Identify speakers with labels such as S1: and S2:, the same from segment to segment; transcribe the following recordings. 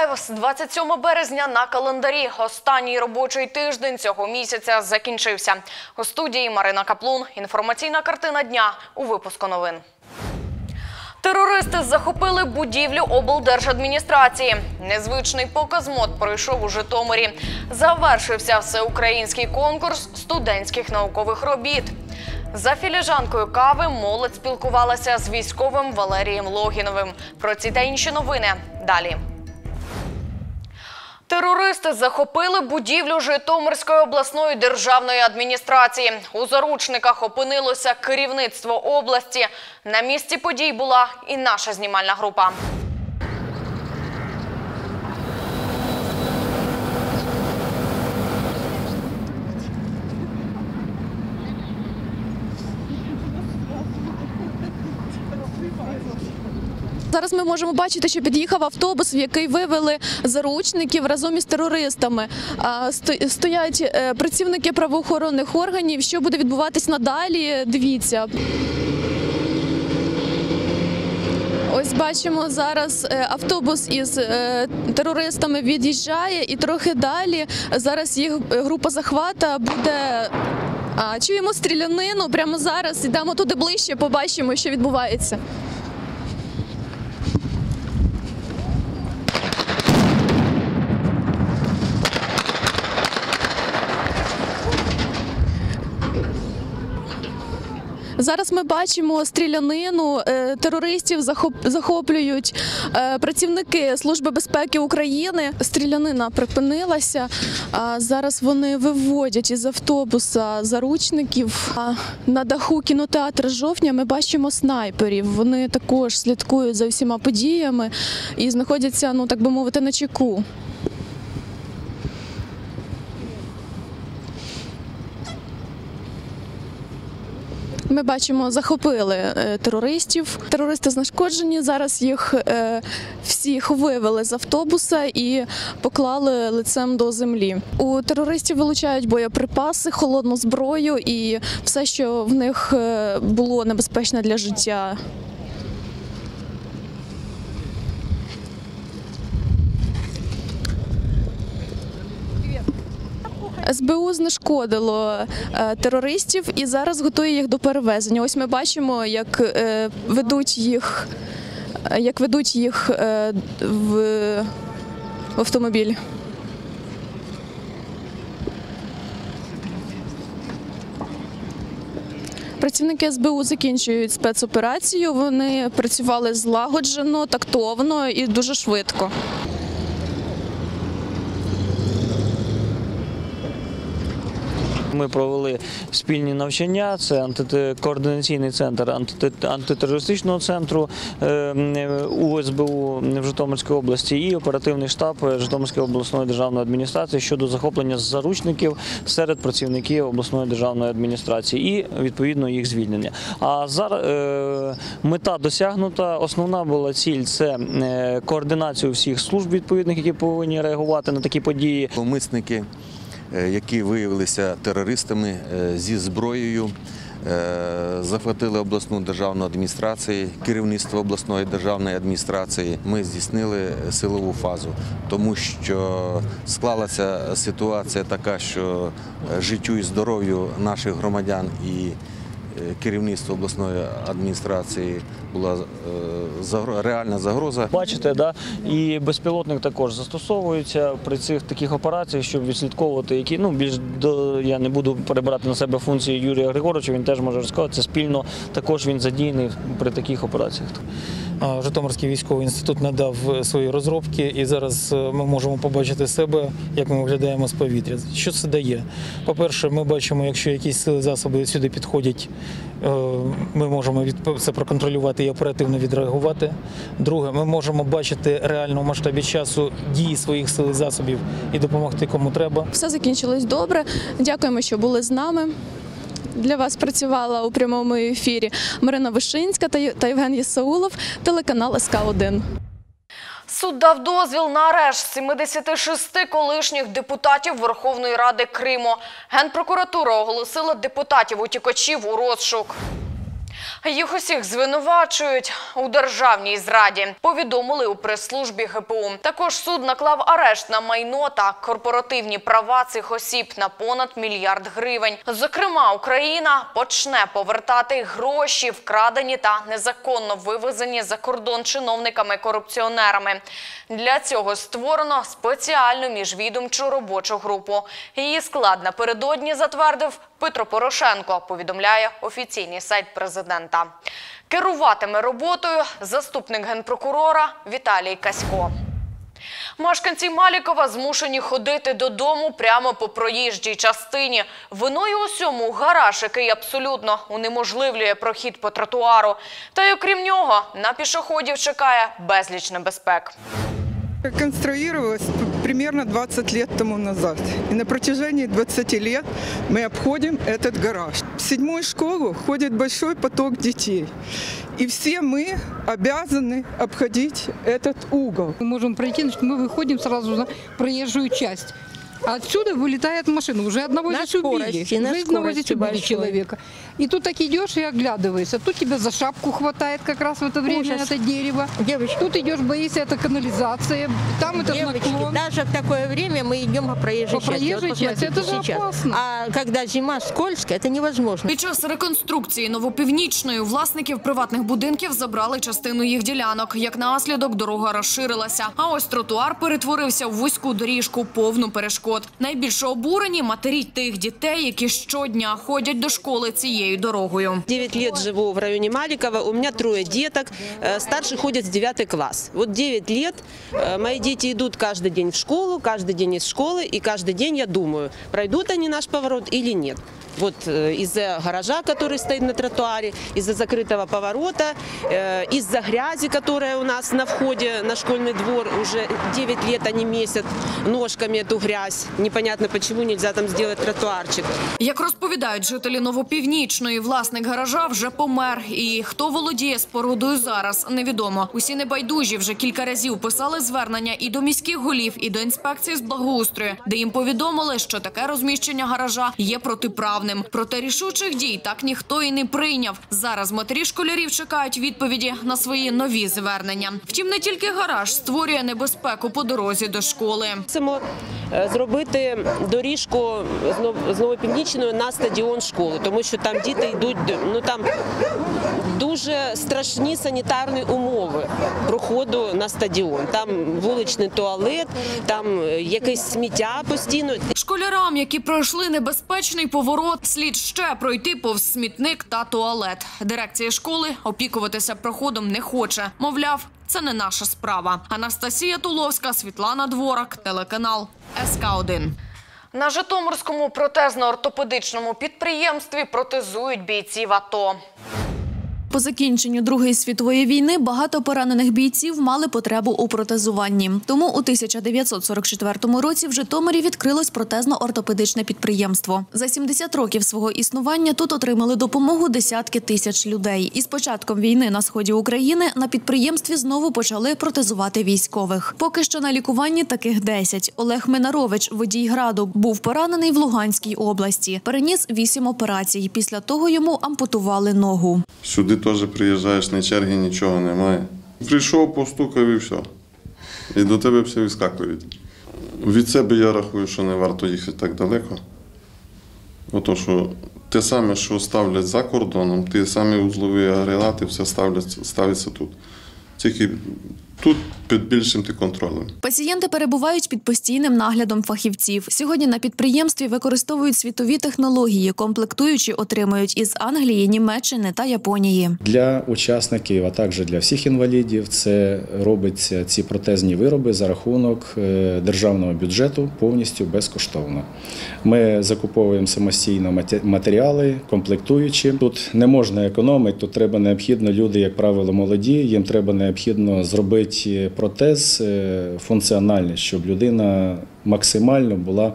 S1: Вітаю вас 27 березня на календарі. Останній робочий тиждень цього місяця закінчився. У студії Марина Каплун. Інформаційна картина дня у випуску новин. Терористи захопили будівлю облдержадміністрації. Незвичний показ мод пройшов у Житомирі. Завершився всеукраїнський конкурс студентських наукових робіт. За філіжанкою кави молодь спілкувалася з військовим Валерієм Логіновим. Про ці та інші новини далі. Терористи захопили будівлю Житомирської обласної державної адміністрації. У заручниках опинилося керівництво області. На місці подій була і наша знімальна група.
S2: Зараз ми можемо бачити, що під'їхав автобус, в який вивели заручників разом із терористами. Стоять е, працівники правоохоронних органів. Що буде відбуватись надалі? Дивіться. Ось бачимо зараз е, автобус із е, терористами від'їжджає, і трохи далі зараз їх група захвата буде. Чуємо стрілянину прямо зараз. Йдемо туди ближче, побачимо, що відбувається. Зараз ми бачимо стрілянину. е, Терористів захоп- захоплюють е, працівники Служби безпеки України. Стрілянина припинилася. А зараз вони виводять із автобуса заручників. На даху кінотеатр жовтня ми бачимо снайперів. Вони також слідкують за всіма подіями і знаходяться, ну так би мовити, на чеку. Ми бачимо, захопили е, терористів. Терористи знешкоджені. Зараз їх е, всіх вивели з автобуса і поклали лицем до землі. У терористів вилучають боєприпаси, холодну зброю і все, що в них е, було небезпечне для життя. СБУ знешкодило е, терористів і зараз готує їх до перевезення. Ось ми бачимо, як е, ведуть їх, е, як ведуть їх в автомобіль. Працівники СБУ закінчують спецоперацію. Вони працювали злагоджено, тактовно і дуже швидко.
S3: Ми провели спільні навчання. Це антите- координаційний центр антитерористичного центру е, м, УСБУ в Житомирській області і оперативний штаб Житомирської обласної державної адміністрації щодо захоплення заручників серед працівників обласної державної адміністрації і відповідно їх звільнення. А зараз е, мета досягнута. Основна була ціль це е, координацію всіх служб відповідних, які повинні реагувати на такі події.
S4: Зловмисники, е, які виявилися терористами е, зі зброєю, е, захватили обласну державну адміністрацію, керівництво обласної державної адміністрації. Ми здійснили силову фазу, тому що склалася ситуація така, що е, життю і здоров'ю наших громадян і е, керівництва обласної адміністрації була е, реальна загроза.
S3: Бачите, да? і безпілотник також застосовується при цих таких операціях, щоб відслідковувати, які ну більш до я не буду перебирати на себе функції Юрія Григоровича. Він теж може розказати це спільно. Також він задіяний при таких операціях.
S5: Житомирський військовий інститут надав е, свої розробки, і зараз е, ми можемо побачити себе, як ми виглядаємо з повітря. Що це дає? По-перше, ми бачимо, якщо якісь сили засоби сюди підходять, е, ми можемо це проконтролювати і оперативно відреагувати. Друге, ми можемо бачити реально в масштабі часу дії своїх сил і засобів і допомогти кому треба.
S2: Все закінчилось добре. Дякуємо, що були з нами. Для вас працювала у прямому ефірі Марина Вишинська та Євген Єсаулов, телеканал СК 1
S1: Суд дав дозвіл на арешт 76 колишніх депутатів Верховної Ради Криму. Генпрокуратура оголосила депутатів утікачів у розшук. Їх усіх звинувачують у державній зраді. Повідомили у прес-службі ГПУ. Також суд наклав арешт на майно та корпоративні права цих осіб на понад мільярд гривень. Зокрема, Україна почне повертати гроші, вкрадені та незаконно вивезені за кордон чиновниками-корупціонерами. Для цього створено спеціальну міжвідомчу робочу групу. Її склад напередодні затвердив Петро Порошенко. Повідомляє офіційний сайт президента. Керуватиме роботою заступник генпрокурора Віталій Касько. Мешканці Малікова змушені ходити додому прямо по проїжджій частині. Виною усьому гараж, який абсолютно унеможливлює прохід по тротуару. Та й окрім нього, на пішоходів чекає безліч небезпек.
S6: Конструировалась п- примерно 20 лет тому назад. И на протяжении 20 лет мы обходим этот гараж. В седьмую школу ходит большой поток детей. И все мы обязаны обходить этот угол.
S7: Мы можем пройти, значит, мы выходим сразу на проезжую часть. Отсюда вылетает машина. Уже одного
S8: На
S7: здесь убили.
S8: скорости, на
S7: Уже одного здесь убили
S8: большой.
S7: человека. И тут так идешь и оглядываешься. Тут тебя за шапку хватает как раз в это время
S8: Ужас.
S7: это дерево.
S8: Девочки,
S7: Тут идешь, боишься, это канализация. Там это
S8: девочки,
S7: наклон.
S8: даже в такое время мы идем по проезжей
S7: По
S8: части.
S7: проезжей
S8: Вот
S7: части, это
S8: посмотрите
S7: же
S8: сейчас.
S7: опасно.
S8: А когда зима скользкая, это невозможно.
S1: Під час реконструкції новопівнічної у власників приватних будинків забрали частину їх ділянок. Як наслідок, дорога розширилася. А ось тротуар перетворився в вузьку доріжку, повну перешкод. Найбільше обурені матері тих дітей, які щодня ходять до школи цією дорогою.
S9: 9 лет живу в районе Маликова, у меня трое деток, э, старший ходит с 9 класс. Вот 9 лет э, мои дети идут каждый день в школу, каждый день из школы, и каждый день я думаю, пройдут они наш поворот или нет. Вот э, из-за гаража, который стоит на тротуаре, из-за закрытого поворота, э, из-за грязи, которая у нас на входе на школьный двор, уже 9 лет они месят ножками эту грязь. Непонятно, почему нельзя там сделать тротуарчик.
S1: Як розповідають жителі Новопівнічної, власник гаража вже помер. І хто володіє спорудою зараз, невідомо. Усі небайдужі вже кілька разів писали звернення і до міських голів, і до інспекції з благоустрою, де їм повідомили, що таке розміщення гаража є протиправним. Проте рішучих дій так ніхто і не прийняв. Зараз матері школярів чекають відповіді на свої нові звернення. Втім, не тільки гараж створює небезпеку по дорозі до школи.
S9: Мусимо е, зробити доріжку з Нов- з Новопівнічної на стадіон школи, тому що там діти йдуть, ну там дуже страшні санітарні умови проходу на стадіон. Там вуличний туалет, там якесь сміття постійно.
S1: Школярам, які пройшли небезпечний поворот, слід ще пройти повз смітник та туалет. Дирекція школи опікуватися проходом не хоче. Мовляв, це не наша справа. Анастасія Туловська, Світлана Дворак, телеканал СК 1 На Житомирському протезно-ортопедичному підприємстві протезують бійців АТО.
S10: По закінченню Другої світової війни багато поранених бійців мали потребу у протезуванні. Тому у 1944 році в Житомирі відкрилось протезно-ортопедичне підприємство. За 70 років свого існування тут отримали допомогу десятки тисяч людей. І з початком війни на сході України на підприємстві знову почали протезувати військових. Поки що на лікуванні таких 10. Олег Минарович, водій граду, був поранений в Луганській області. Переніс вісім операцій. Після того йому ампутували ногу.
S11: Сюди теж приїжджаєш, на черги нічого немає. Прийшов, постукав і все. І до тебе все вискакують. Від себе я рахую, що не варто їхати так далеко. Ото що те саме, що ставлять за кордоном, ті самі узлові агрегати, все ставляться, ставиться тут. Тільки тут під більшим ти контролем.
S10: Пацієнти перебувають під постійним наглядом фахівців. Сьогодні на підприємстві використовують світові технології, комплектуючі отримують із Англії, Німеччини та Японії.
S12: Для учасників, а також для всіх інвалідів, це робиться ці протезні вироби за рахунок е, державного бюджету повністю безкоштовно. Ми закуповуємо самостійно мате- матеріали, комплектуючі. Тут не можна економити, тут треба необхідно люди, як правило, молоді. Їм треба необхідно зробити протез е, функціональний, щоб людина максимально була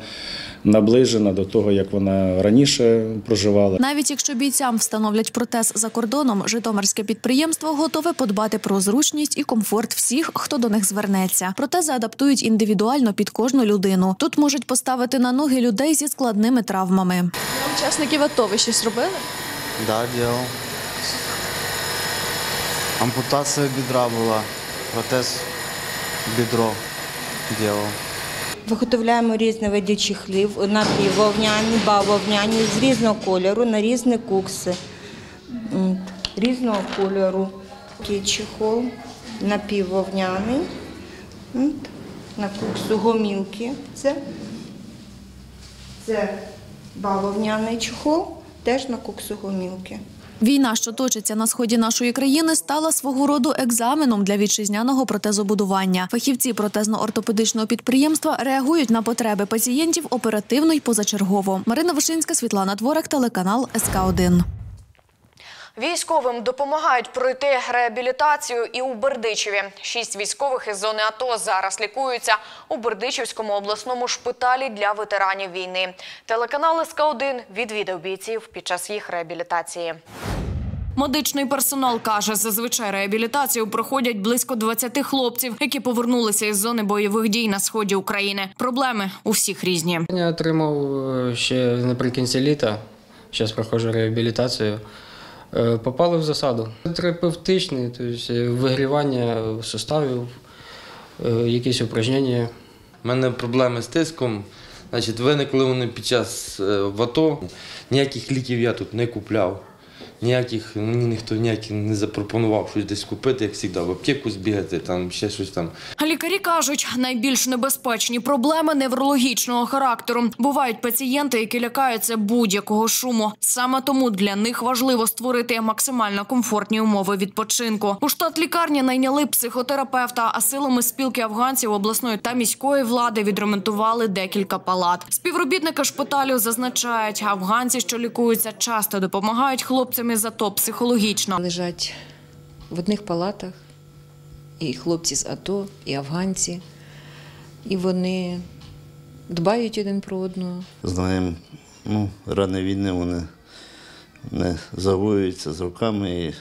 S12: наближена до того, як вона раніше проживала.
S10: Навіть якщо бійцям встановлять протез за кордоном, житомирське підприємство готове подбати про зручність і комфорт всіх, хто до них звернеться. Протези адаптують індивідуально під кожну людину. Тут можуть поставити на ноги людей зі складними травмами. Учасників АТО ви щось робили?
S13: Да, делал. Ампутація бідра була, протез бідро ділав.
S14: Виготовляємо різні чехлів, напіввовняні, бавовняні, з різного кольору, на різні кукси. Різного кольору. Такий чехол напіввовняний. На куксу гомілки. Це, це бавовняний чехол, теж на куксу гомілки.
S10: Війна, що точиться на сході нашої країни, стала свого роду екзаменом для вітчизняного протезобудування. Фахівці протезно-ортопедичного підприємства реагують на потреби пацієнтів оперативно й позачергово. Марина Вишинська, Світлана Творак, телеканал СК 1
S1: Військовим допомагають пройти реабілітацію і у Бердичеві. Шість військових із зони АТО зараз лікуються у Бердичівському обласному шпиталі для ветеранів війни. Телеканал СК1 відвідав бійців під час їх реабілітації. Медичний персонал каже, зазвичай реабілітацію проходять близько 20 хлопців, які повернулися із зони бойових дій на сході України. Проблеми у всіх різні.
S15: Я отримав е, ще наприкінці літа, зараз проходжу реабілітацію. Е, Попали в засаду. Терапевтичне, тобто вигрівання суставів, е, якісь упражнення.
S16: У мене проблеми з тиском. Значить, виникли вони під час ВАТО. Ніяких ліків я тут не купляв. Ніяких, мені ніхто ніяких не запропонував щось десь купити, як завжди, в аптеку збігати, там ще щось там.
S1: Лікарі кажуть, найбільш небезпечні проблеми неврологічного характеру. Бувають пацієнти, які лякаються будь-якого шуму. Саме тому для них важливо створити максимально комфортні умови відпочинку. У штат лікарні найняли психотерапевта, а силами спілки афганців обласної та міської влади відремонтували декілька палат. Співробітники шпиталю зазначають, афганці, що лікуються, часто допомагають хлопцям із АТО психологічно.
S17: Лежать в одних палатах і хлопці з АТО, і афганці, і вони дбають один про одного.
S18: Знаємо, ну, рани війни вони не загоюються з руками і,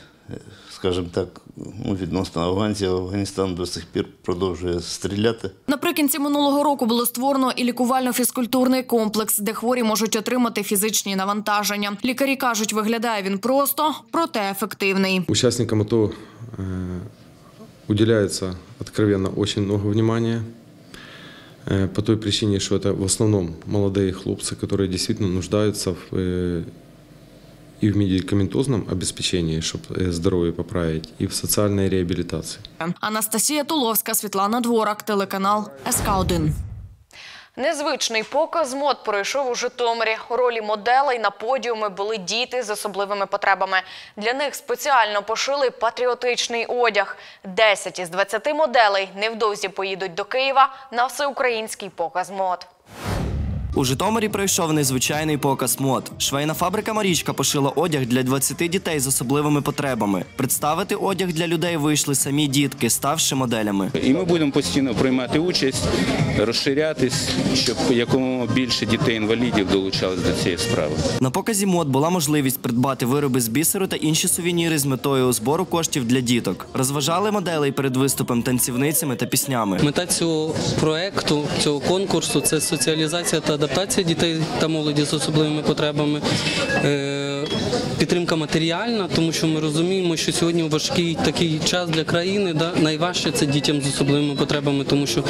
S18: скажімо так, ну, відносно афганців, Афганістан до сих пір продовжує стріляти.
S1: Наприкінці минулого року було створено і лікувально-фізкультурний комплекс, де хворі можуть отримати фізичні навантаження. Лікарі кажуть, виглядає він просто, проте ефективний.
S19: Участникам АТО э, уделяется откровенно очень много внимания. э, По той причине, что это в основном молодые хлопцы, которые действительно нуждаются в, э, и в медикаментозном обеспечении, чтобы здоровье поправить, и в социальной реабилитации.
S1: Анастасія Туловська, Світлана Дворак, телеканал СК 1 Незвичний показ мод пройшов у Житомирі. У ролі моделей на подіумі були діти з особливими потребами. Для них спеціально пошили патріотичний одяг. 10 із 20 моделей невдовзі поїдуть до Києва на всеукраїнський показ мод.
S20: У Житомирі пройшов незвичайний показ мод. Швейна фабрика Марічка пошила одяг для 20 дітей з особливими потребами. Представити одяг для людей вийшли самі дітки, ставши моделями.
S21: І ми будемо постійно приймати участь, розширятись, щоб якомога більше дітей-інвалідів долучались до цієї справи.
S20: На показі мод була можливість придбати вироби з бісеру та інші сувеніри з метою збору коштів для діток. Розважали моделей перед виступом танцівницями та піснями.
S22: Мета цього проекту, цього конкурсу це соціалізація та адаптація дітей та молоді з особливими потребами. Підтримка матеріальна, тому що ми розуміємо, що сьогодні важкий такий час для країни. Да? Найважче це дітям з особливими потребами, тому що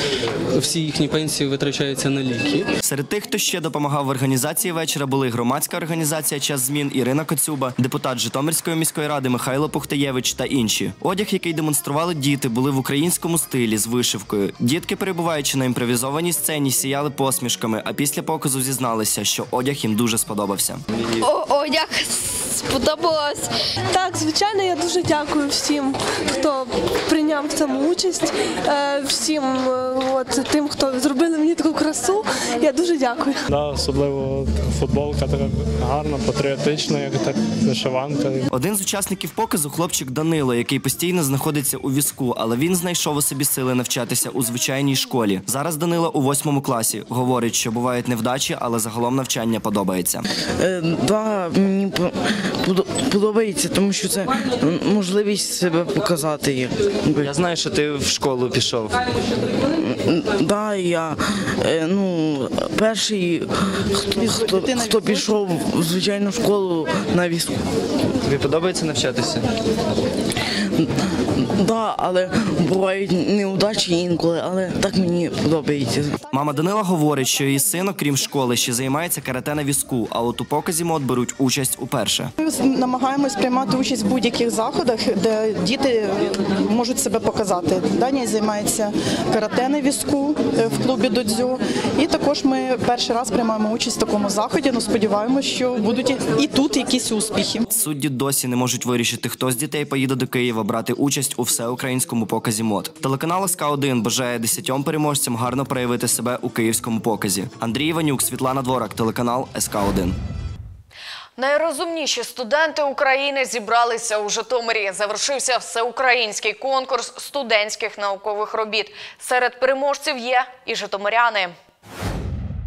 S22: всі їхні пенсії витрачаються на ліки.
S20: Серед тих, хто ще допомагав в організації вечора, були громадська організація Час змін Ірина Коцюба, депутат Житомирської міської ради Михайло Пухтаєвич та інші. Одяг, який демонстрували діти, були в українському стилі з вишивкою. Дітки, перебуваючи на імпровізованій сцені, сіяли посмішками, а після показу зізналися, що одяг їм дуже сподобався.
S23: Одяг сподобалось. Так, звичайно, я дуже дякую всім, хто прийняв в цьому участь, е, всім е, от, тим, хто зробили мені таку красу. Я дуже дякую.
S24: Да, особливо футболка така гарна, патріотична, як так вишиванка.
S20: Один з учасників показу хлопчик Данило, який постійно знаходиться у візку, але він знайшов у собі сили навчатися у звичайній школі. Зараз Данило у восьмому класі. Говорить, що бувають невдачі, але загалом навчання подобається.
S25: Е, Да, мені подобається, тому що це можливість себе показати.
S20: Я знаю, що ти в школу пішов.
S25: Так, Да, я е, ну, перший, хто, хто, хто пішов в звичайну школу на війську.
S20: Тобі подобається навчатися?
S25: Да, але бувають неудачі інколи, але так мені подобається.
S20: Мама Данила говорить, що її синок, крім школи, ще займається карате на візку, а от у показі мод беруть участь уперше.
S26: Ми намагаємось приймати участь в будь-яких заходах, де діти можуть себе показати. Даня займається карате на візку е, в клубі додзю. І також ми перший раз приймаємо участь в такому заході. Ну сподіваємось, що будуть і тут якісь успіхи.
S20: Судді досі не можуть вирішити, хто з дітей поїде до Києва брати участь у всеукраїнському показі мод. Телеканал СК 1 бажає десятьом переможцям гарно проявити себе у київському показі. Андрій Іванюк, Світлана Дворак, телеканал СК 1
S1: Найрозумніші студенти України зібралися у Житомирі. Завершився всеукраїнський конкурс студентських наукових робіт. Серед переможців є і житомиряни.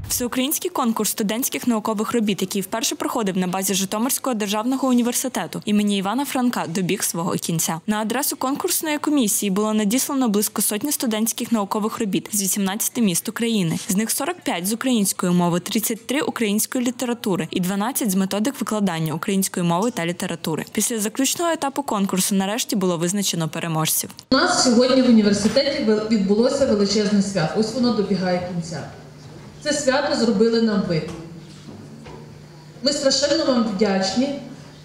S27: Всеукраїнський конкурс студентських наукових робіт, який вперше проходив на базі Житомирського державного університету імені Івана Франка, добіг свого кінця. На адресу конкурсної комісії було надіслано близько сотні студентських наукових робіт з 18 міст України. З них 45 з української мови, 33 української літератури і 12 з методик викладання української мови та літератури. Після заключного етапу конкурсу нарешті було визначено переможців.
S28: У нас сьогодні в університеті відбулося величезне свято. Ось воно добігає кінця. Це свято зробили нам ви. Ми страшенно вам вдячні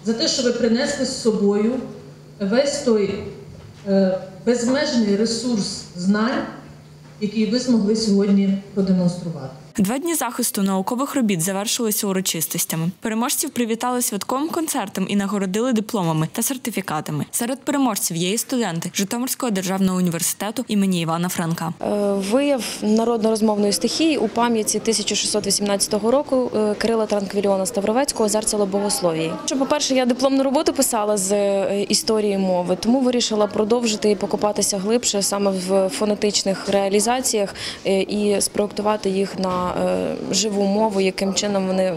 S28: за те, що ви принесли з собою весь той е, безмежний ресурс знань, який ви змогли сьогодні продемонструвати.
S27: Два дні захисту наукових робіт завершилися урочистостями. Переможців привітали святковим концертом і нагородили дипломами та сертифікатами. Серед переможців є і студенти Житомирського державного університету імені Івана Франка.
S29: Е, Вияв народно-розмовної стихії у пам'яті 1618 року е, Кирила Транквіліона Ставровецького зерцало богословії. Що, по-перше, я дипломну роботу писала з е, історії мови, тому вирішила продовжити і покопатися глибше саме в фонетичних реалізаціях і спроектувати їх на е, живу мову, яким чином вони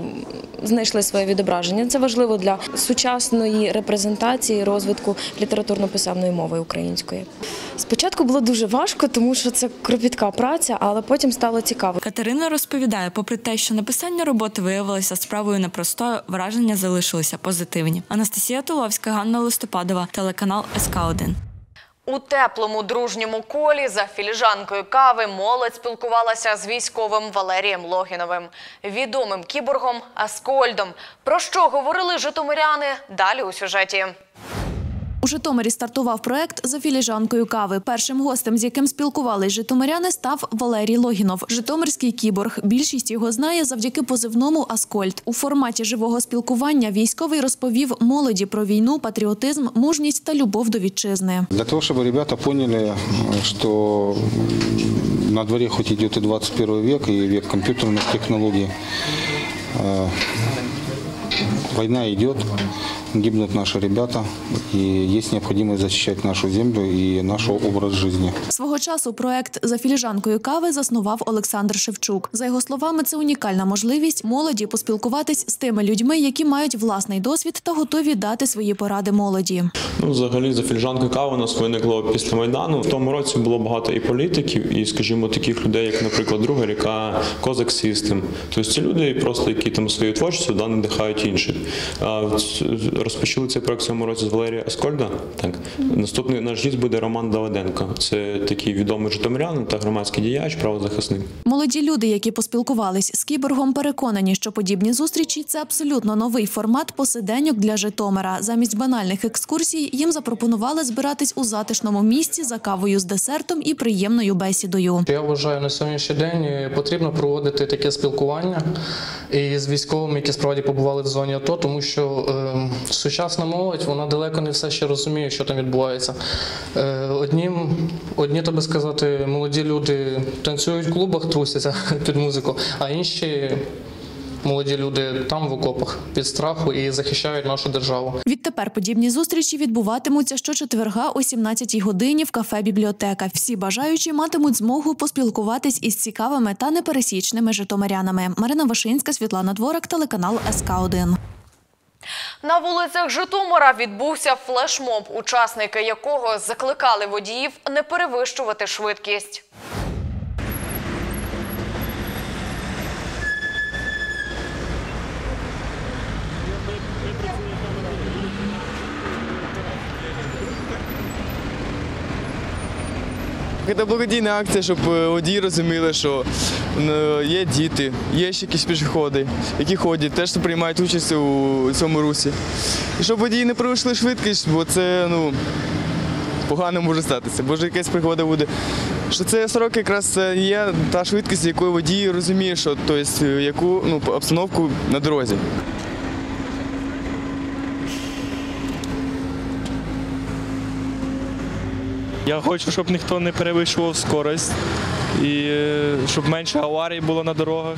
S29: знайшли своє відображення. Це важливо для сучасної репрезентації розвитку літературно-писемної мови української. Спочатку було дуже важко, тому що це кропітка праця, але потім стало цікаво.
S27: Катерина розповідає, попри те, що написання роботи виявилося справою непростою, враження залишилися позитивні. Анастасія Туловська, Ганна Листопадова, телеканал СК 1
S1: У теплому дружньому колі за філіжанкою кави молодь спілкувалася з військовим Валерієм Логіновим, відомим кіборгом Аскольдом. Про що говорили житомиряни? Далі у сюжеті.
S10: У Житомирі стартував проект за філіжанкою кави. Першим гостем, з яким спілкувались житомиряни, став Валерій Логінов, житомирський кіборг. Більшість його знає завдяки позивному Аскольд. У форматі живого спілкування військовий розповів молоді про війну, патріотизм, мужність та любов до вітчизни.
S30: Для того, чтобы ребята поняли, что на дворе хоть идет и 21 век, и век компьютерных технологий, э, война идет, гибнут наши ребята, и есть необходимость защищать нашу землю и наш образ жизни.
S10: Свого часу проект за філіжанкою кави заснував Олександр Шевчук. За його словами, це унікальна можливість молоді поспілкуватись з тими людьми, які мають власний досвід та готові дати свої поради молоді.
S24: Ну, взагалі, за фільжанкою кави у нас виникло після Майдану. В тому році було багато і політиків, і, скажімо, таких людей, як, наприклад, друга ріка, Козак Систем. Тобто це люди, просто які там свою творчістю да, надихають інших. Розпочали цей проект в цьому році з Валерія Аскольда. Так. Наступний наш гість буде Роман Давиденко. Це такий відомий житомирянин та громадський діяч, правозахисник.
S10: Молоді люди, які поспілкувались з кіборгом, переконані, що подібні зустрічі це абсолютно новий формат посиденьок для Житомира. Замість банальних екскурсій їм запропонували збиратись у затишному місці за кавою з десертом і приємною бесідою.
S31: Я вважаю, на сьогоднішній день потрібно проводити таке спілкування і з військовими, які справді побували в зоні АТО, тому що е, сучасна молодь вона далеко не все ще розуміє, що там відбувається. Е, однім, одні, то сказати, молоді люди танцюють в клубах, трусяться під музику, а інші. Молоді люди там в окопах під страху і захищають нашу державу.
S10: Відтепер подібні зустрічі відбуватимуться щочетверга о 17-й годині в кафе Бібліотека. Всі бажаючі матимуть змогу поспілкуватись із цікавими та непересічними житомирянами. Марина Вишинська, Світлана Дворак, телеканал СК 1
S1: На вулицях Житомира відбувся флешмоб, учасники якого закликали водіїв не перевищувати швидкість.
S32: Це благодійна акція, щоб е, водії розуміли, що е, є діти, є ще якісь пішоходи, які ходять, теж приймають участь у цьому русі. І щоб водії не перевищили швидкість, бо це ну, погано може статися. Бо ж якась пригода буде. Що це 40 якраз є та швидкість, якою водій розуміє, що тобто, яку ну, обстановку на дорозі.
S33: Я хочу, щоб ніхто не перевищував скорость і е, щоб менше аварій було на дорогах.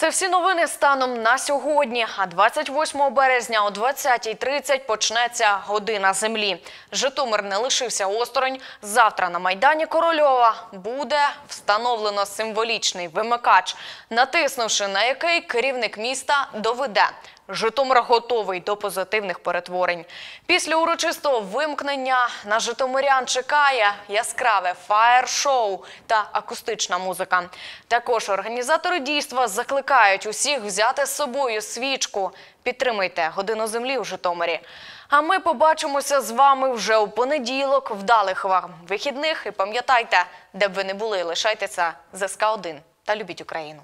S1: Це всі новини станом на сьогодні. А 28 березня о 20.30 почнеться година землі. Житомир не лишився осторонь. Завтра на майдані Корольова буде встановлено символічний вимикач, натиснувши на який керівник міста доведе. Житомир готовий до позитивних перетворень. Після урочистого вимкнення на житомирян чекає яскраве фаєр-шоу та акустична музика. Також організатори дійства закликають усіх взяти з собою свічку. Підтримуйте годину землі у Житомирі. А ми побачимося з вами вже у понеділок. Вдалих вам вихідних. І пам'ятайте, де б ви не були, лишайтеся ЗСК 1 та любіть Україну.